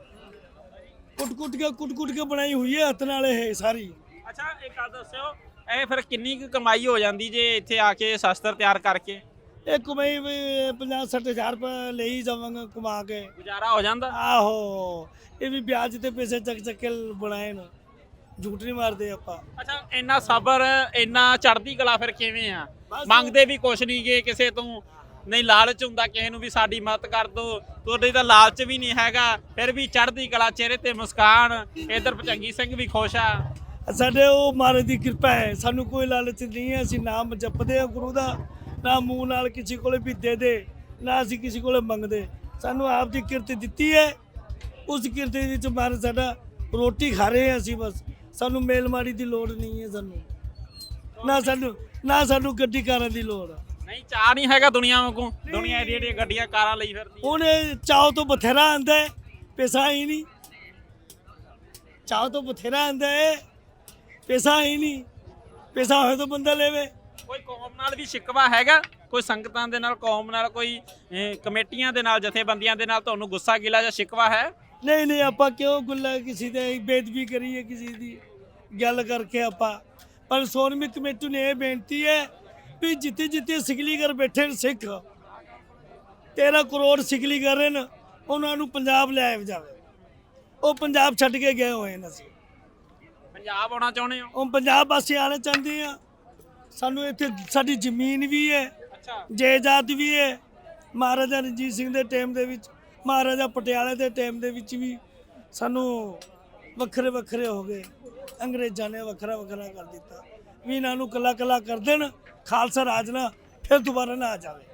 ਕੁੱਟ ਕੁੱਟ ਕੇ ਕੁੱਟ ਕੁੱਟ ਕੇ ਬਣਾਈ ਹੋਈ ਹੈ ਹੱਥ ਨਾਲ ਇਹ ਸਾਰੀ। ਅੱਛਾ ਇੱਕ ਗੱਲ ਦੱਸਿਓ ਇਹ ਫਿਰ ਕਿੰਨੀ ਕੁ ਕਮਾਈ ਹੋ ਜਾਂਦੀ ਜੇ ਇੱਥੇ ਆ ਕੇ ਸ਼ਸਤਰ ਤਿਆਰ ਕਰਕੇ? ਇਹ ਕਮਾਈ ਵੀ 50 60 ਹਜ਼ਾਰ ਰੁਪਏ ਲੈ ਹੀ ਜਾਵਾਂਗਾ ਕਮਾ ਕੇ। ਗੁਜ਼ਾਰਾ ਹੋ ਜਾਂਦਾ? ਆਹੋ ਇਹ ਵੀ ਵਿਆਜ ਤੇ ਪੈਸੇ ਚੱਕ ਚੱਕ ਕੇ ਬਣਾਏ ਨੇ। ਝੂਠ ਨਹੀਂ ਮਾਰਦੇ ਆਪਾਂ। ਅੱਛਾ ਇੰਨਾ ਸਬਰ ਇੰਨਾ ਚੜ੍ਹਦੀ ਕਲਾ ਫਿਰ ਕਿਵੇਂ ਆ। ਮੰਗਦੇ ਵੀ ਕੁਛ ਨਹੀਂ ਗੇ ਕਿਸੇ ਤੋਂ। ਨਹੀਂ ਲਾਲਚ ਹੁੰਦਾ ਕਿਸੇ ਨੂੰ ਵੀ ਸਾਡੀ ਮਦਦ ਕਰ ਦੋ। ਤੁਹਾਡੇ ਤਾਂ ਲਾਲਚ ਵੀ ਨਹੀਂ ਹੈਗਾ, ਫਿਰ ਵੀ ਚੜ੍ਹਦੀ ਕਲਾ, ਚਿਹਰੇ ਤੇ ਮੁਸਕਾਨ। ਇਧਰ ਭਚੰਗੀ ਸਿੰਘ ਵੀ ਖੁਸ਼ ਆ। ਸਾਡੇ ਉਹ ਮਹਾਰਾਜ ਦੀ ਕਿਰਪਾ ਹੈ, ਸਾਨੂੰ ਕੋਈ ਲਾਲਚ ਨਹੀਂ ਹੈ, ਅਸੀਂ ਨਾਮ ਜਪਦੇ ਹਾਂ ਗੁਰੂ ਦਾ, ਨਾ ਮੂੰਹ ਨਾਲ ਕਿਸੇ ਕੋਲੇ ਵੀ ਦੇ ਦੇ, ਨਾ ਅਸੀਂ ਕਿਸੇ ਕੋਲੇ ਮੰਗਦੇ। ਸਾਨੂੰ ਆਪ ਦੀ ਕਿਰਤ ਦਿੱਤੀ ਹੈ, ਉਸ ਕਿਰਤ ਦੇ ਵਿੱਚ ਮਹਾਰਾਜ ਸਾਡਾ ਰੋਟੀ ਖਾ ਰਹੇ ਹਾਂ ਅਸੀਂ ਬਸ। ਸਾਨੂੰ ਮੇਲ ਮਾੜੀ ਦੀ ਲੋੜ ਨਹੀਂ ਹੈ ਸਾਨੂੰ। ਨਾ ਸਾਨੂੰ ਨਾ ਸਾਨੂੰ ਗੱਡੀ ਕਾਰਾਂ ਦੀ ਲੋੜ ਆ। ਨਹੀਂ ਚਾਹ ਨਹੀਂ ਹੈਗਾ ਦੁਨੀਆ ਵਾਂਗੂ। ਦੁਨੀਆ ਏਡੀ ਏਡੀ ਗੱਡੀਆਂ ਕਾਰਾਂ ਲਈ ਫਿਰਦੀ। ਉਹਨੇ ਚਾਹ ਤੋਂ ਬਥੇਰਾ ਆਂਦਾ ਹੈ ਪੈਸਾ ਹੀ ਨਹੀਂ। ਚਾਹ ਤੋਂ ਬਥੇਰਾ ਆਂਦਾ ਹੈ ਪੈਸਾ ਹੀ ਨਹੀਂ। ਪੈਸਾ ਹੋਏ ਤਾਂ ਬੰਦਾ ਲੈਵੇ। ਕੋਈ ਕੌਮ ਨਾਲ ਵੀ ਸ਼ਿਕਵਾ ਹੈਗਾ? ਕੋਈ ਸੰਗਤਾਂ ਦੇ ਨਾਲ ਕੌਮ ਨਾਲ ਕੋਈ ਅਹ, ਕਮੇਟੀਆਂ ਦੇ ਨਾਲ ਜਥੇਬੰਦੀਆਂ ਦੇ ਨਾਲ ਤੁਹਾਨੂੰ ਗੁੱਸਾ ਗਿਲਾ ਜਾਂ ਸ਼ਿਕਵਾ ਹੈ? ਨਹੀਂ ਨਹੀਂ ਆਪਾਂ ਕਿਉਂ ਗੁੱਲਾ ਕਿਸੇ ਦੇ ਬੇਦਬੀ ਕਰੀਏ ਕਿਸੇ ਦੀ ਗੱਲ ਕਰਕੇ ਆਪਾਂ? ਪਰ ਸੋਨਮੀ ਕਮੇਟੀ ਨੇ ਇਹ ਬੇਨਤੀ ਹੈ ਵੀ ਜਿੱਥੇ ਜਿੱਥੇ ਸਿਕਲੀਗਰ ਬੈਠੇ ਨੇ ਸਿੱਖ 13 ਕਰੋੜ ਸਿਕਲੀਗਰ ਰਹੇ ਨੇ ਉਹਨਾਂ ਨੂੰ ਪੰਜਾਬ ਲੈ ਜਾਵੇ। ਉਹ ਪੰਜਾਬ ਛੱਡ ਕੇ ਗਏ ਹੋਏ ਨੇ ਅਸੀਂ। ਪੰਜਾਬ ਆਉਣਾ ਚਾਹੁੰਦੇ ਹੋ? ਉਹ ਪੰਜਾਬ ਵਾਸੀ ਆਣਾ ਚਾਹੁੰਦੇ ਆ। ਸਾਨੂੰ ਇੱਥੇ ਸਾਡੀ ਜ਼ਮੀਨ ਵੀ ਹੈ ਜਾਇਦਾਦ ਵੀ ਹੈ। ਮਹਾਰਾਜਾ ਰਣਜੀਤ ਸਿੰਘ ਦੇ ਟਾਈਮ ਦੇ ਵਿੱਚ ਮਹਾਰਾਜਾ ਪਟਿਆਲੇ ਦੇ ਟਾਈਮ ਦੇ ਵਿੱਚ ਵੀ ਸਾਨੂੰ ਵੱਖਰੇ ਵੱਖਰੇ ਹੋ ਗਏ। ਅੰਗਰੇਜ਼ਾਂ ਨੇ ਵੱਖਰਾ ਵੱਖਰਾ ਕਰ ਦਿੱਤਾ। ਵੀ ਇਹਨਾਂ ਨੂੰ ਕੱਲਾ ਕੱਲਾ ਕਰ ਦੇਣ ਖਾਲਸਾ ਰਾਜ ਨਾ ਫਿਰ ਦੁਬਾਰਾ ਨਾ ਆ ਜਾਵੇ।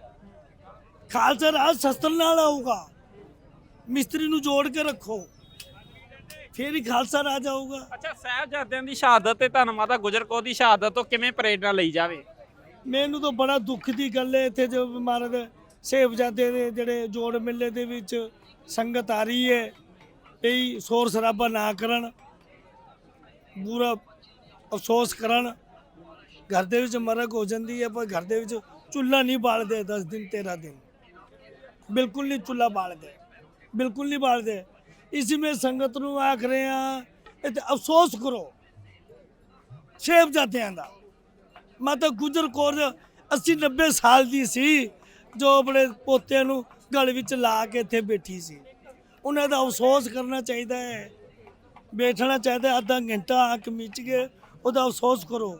ਖਾਲਸਾ ਰਾਜ ਸ਼ਸਤਰ ਨਾਲ ਆਊਗਾ। ਮਿਸਤਰੀ ਨੂੰ ਜੋੜ ਕੇ ਰੱਖੋ। ਫੇਰ ਹੀ ਖਾਲਸਾ ਰਾਜ ਆਊਗਾ। ਅੱਛਾ ਸਾਹਿਬਜ਼ਾਦਿਆਂ ਦੀ ਸ਼ਹਾਦਤ ਤੇ ਧੰਨ ਮਾਤਾ ਗੁਜਰ ਕੌਰ ਦੀ ਸ਼ਹਾਦਤ ਤੋਂ ਕਿਵੇਂ ਪ੍ਰੇਰਣਾ ਲਈ ਜਾਵੇ? ਮੈਨੂੰ ਤਾਂ ਬੜਾ ਦੁੱਖ ਦੀ ਗੱਲ ਹੈ ਇੱਥੇ ਜੋ ਮਹਾਰਾਜ ਸੇਵਜਾਦੇ ਦੇ ਜਿਹੜੇ ਜੋੜ ਮੇਲੇ ਦੇ ਵਿੱਚ ਸੰਗਤ ਆ ਰਹੀ ਹੈ ਇਹ ਸ਼ੋਰ ਸ਼ਰਾਬਾ ਨਾ ਕਰਨ ਪੂਰਾ ਅਫਸੋਸ ਕਰਨ। ਘਰ ਦੇ ਵਿੱਚ ਮਰਕ ਹੋ ਜਾਂਦੀ ਹੈ, ਪਰ ਘਰ ਦੇ ਵਿੱਚ ਚੁੱਲ੍ਹਾ ਨਹੀਂ ਬਾਲਦੇ 10 ਦਿਨ 13 ਦਿਨ। ਬਿਲਕੁਲ ਨਹੀਂ ਚੁੱਲ੍ਹਾ ਬਾਲਦੇ, ਬਿਲਕੁਲ ਨਹੀਂ ਬਾਲਦੇ। ਇਸੇ ਵਿੱਚ ਸੰਗਤ ਨੂੰ ਆਖ ਰਹੇ ਆ ਇੱਥੇ ਅਫਸੋਸ ਕਰੋ ਸੇਵਜਾਦਿਆਂ ਦਾ। ਮਾਤਾ ਗੁਜਰ ਕੌਰ 80 90 ਸਾਲ ਦੀ ਸੀ, ਜੋ ਆਪਣੇ ਪੋਤਿਆਂ ਨੂੰ ਗਲ ਵਿੱਚ ਲਾ ਕੇ ਇੱਥੇ ਬੈਠੀ ਸੀ। ਉਹਨਾਂ ਦਾ ਅਫਸੋਸ ਕਰਨਾ ਚਾਹੀਦਾ ਹੈ, ਬੈਠਣਾ ਚਾਹੀਦਾ ਅੱਧਾ ਘੰਟਾ ਅੱਖ ਮੀਚ ਕੇ ਉਹਦਾ ਅਫਸੋਸ ਕਰੋ।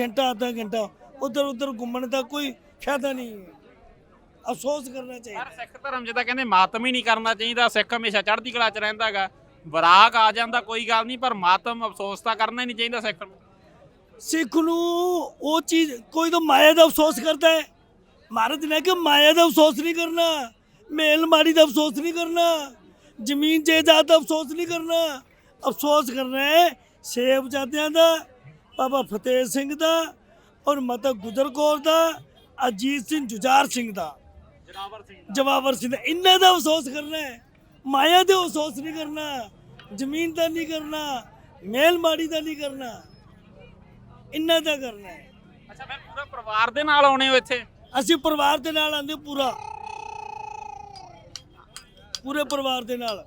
ਘੰਟਾ ਅੱਧਾ ਘੰਟਾ ਉਧਰ ਉਧਰ ਘੁੰਮਣ ਦਾ ਕੋਈ ਫਾਇਦਾ ਨਹੀਂ। ਹੈ ਅਫਸੋਸ ਕਰਨਾ ਚਾਹੀਦਾ। ਪਰ ਸਿੱਖ ਧਰਮ ਜਿਹਦਾ ਕਹਿੰਦੇ ਮਾਤਮ ਹੀ ਨਹੀਂ ਕਰਨਾ ਚਾਹੀਦਾ। ਸਿੱਖ ਹਮੇਸ਼ਾ ਚੜ੍ਹਦੀ ਕਲਾ 'ਚ ਰਹਿੰਦਾਗਾ ਵਿਰਾਗ ਆ ਜਾਂਦਾ ਕੋਈ ਗੱਲ ਨਹੀਂ ਪਰ ਮਾਤਮ ਅਫਸੋਸ ਤਾਂ ਕਰਨਾ ਹੀ ਨਹੀਂ ਚਾਹੀਦਾ ਸਿੱਖ ਨੂੰ। ਸਿੱਖ ਨੂੰ ਉਹ ਚੀਜ਼ ਕੋਈ ਤਾਂ ਮਾਇਆ ਦਾ ਅਫਸੋਸ ਕਰਦਾ ਹੈ। ਮਹਾਰਾਜ ਨੇ ਕਿ ਮਾਇਆ ਦਾ ਅਫਸੋਸ ਨਹੀਂ ਕਰਨਾ ਮੇਲ ਮਾੜੀ ਦਾ ਅਫਸੋਸ ਨਹੀਂ ਕਰਨਾ ਜ਼ਮੀਨ ਜਾਇਦਾਦ ਦਾ ਅਫਸੋਸ ਨਹੀਂ ਕਰਨਾ। ਅਫਸੋਸ ਕਰਨਾ ਹੈ ਸੇਵਜਾਦਿਆਂ ਦਾ ਬਾਬਾ ਫਤਿਹ ਸਿੰਘ ਦਾ ਔਰ ਮਾਤਾ ਗੁਜਰ ਕੌਰ ਦਾ ਅਜੀਤ ਸਿੰਘ ਜੁਝਾਰ ਸਿੰਘ ਦਾ। ਸਿੰਘ ਜਵਾਬਰ ਸਿੰਘ ਦਾ। ਇਹਨਾਂ ਦਾ ਅਫਸੋਸ ਕਰਨਾ ਹੈ। ਮਾਇਆ ਦੇ ਅਫਸੋਸ ਨਹੀਂ ਕਰਨਾ। ਜ਼ਮੀਨ ਦਾ ਨਹੀਂ ਕਰਨਾ। ਮੇਲ ਮਾੜੀ ਦਾ ਨਹੀਂ ਕਰਨਾ। ਇਹਨਾਂ ਦਾ ਕਰਨਾ ਹੈ। ਅੱਛਾ ਫਿਰ ਪੂਰਾ ਪਰਿਵਾਰ ਦੇ ਨਾਲ ਆਉਣੇ ਹੋ ਇੱਥੇ? ਅਸੀਂ ਪਰਿਵਾਰ ਦੇ ਨਾਲ ਆਂਦੇ ਪੂਰਾ। ਪੂਰੇ ਪਰਿਵਾਰ ਦੇ ਨਾਲ।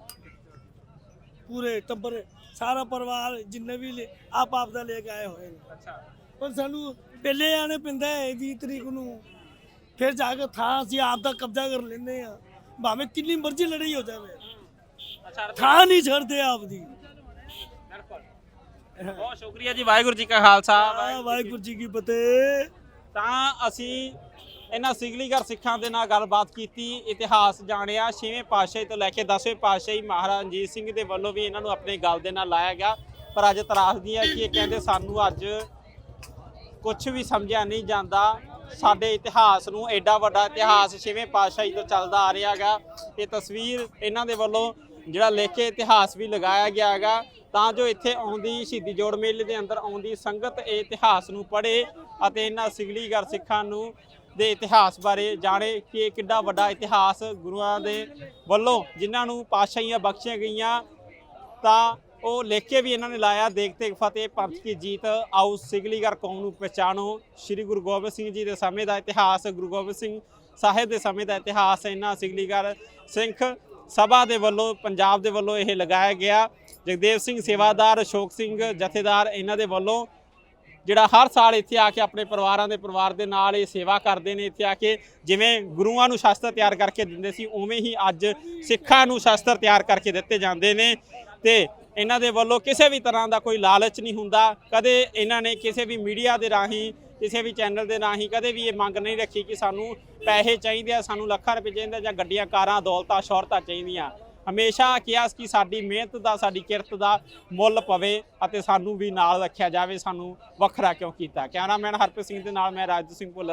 ਪੂਰੇ ਟੱਬਰ। ਸਾਰਾ ਪਰਿਵਾਰ ਜਿੰਨੇ ਵੀ ਆਪ ਆਪ ਦਾ ਲੈ ਕੇ ਆਏ ਹੋਏ ਨੇ। ਅੱਛਾ। ਪਰ ਸਾਨੂੰ ਪਹਿਲੇ ਆਣੇ ਪੈਂਦਾ ਹੈ 20 ਤਰੀਕ ਨੂੰ। ਫਿਰ ਜਾ ਕੇ ਥਾਂ ਅਸੀਂ ਆਪ ਦਾ ਕਬਜ਼ਾ ਕਰ ਲੈਂਦੇ ਆ ਭਾਵੇਂ ਕਿੰਨੀ ਮਰਜ਼ੀ ਲੜਾਈ ਹੋ ਜਾਵੇ। ਅੱਛਾ ਥਾਂ ਨਹੀਂ ਛੱਡਦੇ ਆਪ ਦੀ ਬਿਲਕੁਲ। ਬਹੁਤ ਸ਼ੁਕਰੀਆ ਜੀ ਵਾਹਿਗੁਰੂ ਜੀ ਕਾ ਖਾਲਸਾ ਵਾਹਿਗੁਰੂ ਜੀ ਕੀ ਫਤਿਹ। ਤਾਂ ਅਸੀਂ ਇਹਨਾਂ ਸਿਗਲੀਗਰ ਸਿੱਖਾਂ ਦੇ ਨਾਲ ਗੱਲਬਾਤ ਕੀਤੀ, ਇਤਿਹਾਸ ਜਾਣਿਆ, ਛੇਵੇਂ ਪਾਤਸ਼ਾਹੀ ਤੋਂ ਲੈ ਕੇ 10ਵੇਂ ਪਾਤਸ਼ਾਹੀ ਮਹਾਰਾਜ ਰਣਜੀਤ ਸਿੰਘ ਦੇ ਵੱਲੋਂ ਵੀ ਇਹਨਾਂ ਨੂੰ ਆਪਣੇ ਗੱਲ ਦੇ ਨਾਲ ਲਾਇਆ ਗਿਆ। ਪਰ ਅੱਜ ਤਰਾਸਦੀ ਹੈ ਕਿ ਇਹ ਕਹਿੰਦੇ ਸਾਨੂੰ ਅੱਜ ਕੁਝ ਵੀ ਸਮਝਿਆ ਨਹੀਂ ਜਾਂਦਾ। ਸਾਡੇ ਇਤਿਹਾਸ ਨੂੰ ਐਡਾ ਵੱਡਾ ਇਤਿਹਾਸ ਛੇਵੇਂ ਪਾਤਸ਼ਾਹੀ ਤੋਂ ਚੱਲਦਾ ਆ ਰਿਹਾ ਹੈਗਾ। ਇਹ ਤਸਵੀਰ ਇਹਨਾਂ ਦੇ ਵੱਲੋਂ ਜਿਹੜਾ ਲਿਖ ਕੇ ਇਤਿਹਾਸ ਵੀ ਲਗਾਇਆ ਗਿਆ ਹੈਗਾ। ਤਾਂ ਜੋ ਇੱਥੇ ਆਉਂਦੀ ਸ਼ਹੀਦੀ ਜੋੜ ਮੇਲੇ ਦੇ ਅੰਦਰ ਆਉਂਦੀ ਸੰਗਤ ਇਹ ਇਤਿਹਾਸ ਨੂੰ ਪੜ੍ਹੇ ਅਤੇ ਇਹਨਾਂ ਸਿਗਲੀਗਰ ਸਿੱਖਾਂ ਨੂੰ ਦੇ ਇਤਿਹਾਸ ਬਾਰੇ ਜਾਣੇ ਕਿ ਇਹ ਕਿੱਡਾ ਵੱਡਾ ਇਤਿਹਾਸ ਗੁਰੂਆਂ ਦੇ ਵੱਲੋਂ ਜਿਨ੍ਹਾਂ ਨੂੰ ਪਾਤਸ਼ਾਹੀਆਂ ਬਖਸ਼ੀਆਂ ਗਈਆਂ, ਤਾਂ ਉਹ ਲਿਖ ਕੇ ਵੀ ਇਹਨਾਂ ਨੇ ਲਾਇਆ। ਦੇਖ ਤੇ ਫਤਿਹ, ਪੰਥ ਕੀ ਜੀਤ, ਆਓ ਸਿਗਲੀਗਰ ਕੌਮ ਨੂੰ ਪਛਾਣੋ ਸ੍ਰੀ ਗੁਰੂ ਗੋਬਿੰਦ ਸਿੰਘ ਜੀ ਦੇ ਸਮੇਂ ਦਾ ਇਤਿਹਾਸ, ਗੁਰੂ ਗੋਬਿੰਦ ਸਿੰਘ ਸਾਹਿਬ ਦੇ ਸਮੇਂ ਦਾ ਇਤਿਹਾਸ, ਇਹਨਾਂ ਸਿਗਲੀਗਰ ਸਿੱਖ ਸਭਾ ਦੇ ਵੱਲੋਂ, ਪੰਜਾਬ ਦੇ ਵੱਲੋਂ ਇਹ ਲਗਾਇਆ ਗਿਆ। ਜਗਦੇਵ ਸਿੰਘ ਸੇਵਾਦਾਰ, ਅਸ਼ੋਕ ਸਿੰਘ ਜਥੇਦਾਰ, ਇਹਨਾਂ ਦੇ ਵੱਲੋਂ ਜਿਹੜਾ ਹਰ ਸਾਲ ਇੱਥੇ ਆ ਕੇ ਆਪਣੇ ਪਰਿਵਾਰਾਂ ਦੇ ਪਰਿਵਾਰ ਦੇ ਨਾਲ ਇਹ ਸੇਵਾ ਕਰਦੇ ਨੇ, ਇੱਥੇ ਆ ਕੇ ਜਿਵੇਂ ਗੁਰੂਆਂ ਨੂੰ ਸ਼ਸਤਰ ਤਿਆਰ ਕਰਕੇ ਦਿੰਦੇ ਸੀ, ਉਵੇਂ ਹੀ ਅੱਜ ਸਿੱਖਾਂ ਨੂੰ ਸ਼ਸਤਰ ਤਿਆਰ ਕਰਕੇ ਦਿੱਤੇ ਜਾਂਦੇ ਨੇ ਤੇ ਇਹਨਾਂ ਦੇ ਵੱਲੋਂ ਕਿਸੇ ਵੀ ਤਰ੍ਹਾਂ ਦਾ ਕੋਈ ਲਾਲਚ ਨਹੀਂ ਹੁੰਦਾ, ਕਦੇ ਇਹਨਾਂ ਨੇ ਕਿਸੇ ਵੀ ਮੀਡੀਆ ਦੇ ਰਾਹੀਂ, ਕਿਸੇ ਵੀ ਚੈਨਲ ਦੇ ਰਾਹੀਂ ਕਦੇ ਵੀ ਇਹ ਮੰਗ ਨਹੀਂ ਰੱਖੀ ਕਿ ਸਾਨੂੰ ਪੈਸੇ ਚਾਹੀਦੇ ਆ, ਸਾਨੂੰ ਲੱਖਾਂ ਰੁਪਏ ਚਾਹੀਦੇ ਜਾਂ ਗੱਡੀਆਂ, ਕਾਰਾਂ, ਦੌਲਤਾਂ, ਸ਼ੌਹਰਤਾਂ ਚਾਹੀਦੀਆਂ। ਹਮੇਸ਼ਾ ਕਿਹਾ ਕਿ ਸਾਡੀ ਮਿਹਨਤ ਦਾ, ਸਾਡੀ ਕਿਰਤ ਦਾ ਮੁੱਲ ਪਵੇ ਅਤੇ ਸਾਨੂੰ ਵੀ ਨਾਲ ਰੱਖਿਆ ਜਾਵੇ, ਸਾਨੂੰ ਵੱਖਰਾ ਕਿਉਂ ਕੀਤਾ। ਕੈਮਰਾਮੈਨ ਹਰਪ੍ਰੀਤ ਸਿੰਘ ਦੇ ਨਾਲ ਮੈਂ ਰਾਜਦੂਤ ਸਿੰਘ ਭੁੱਲਰ।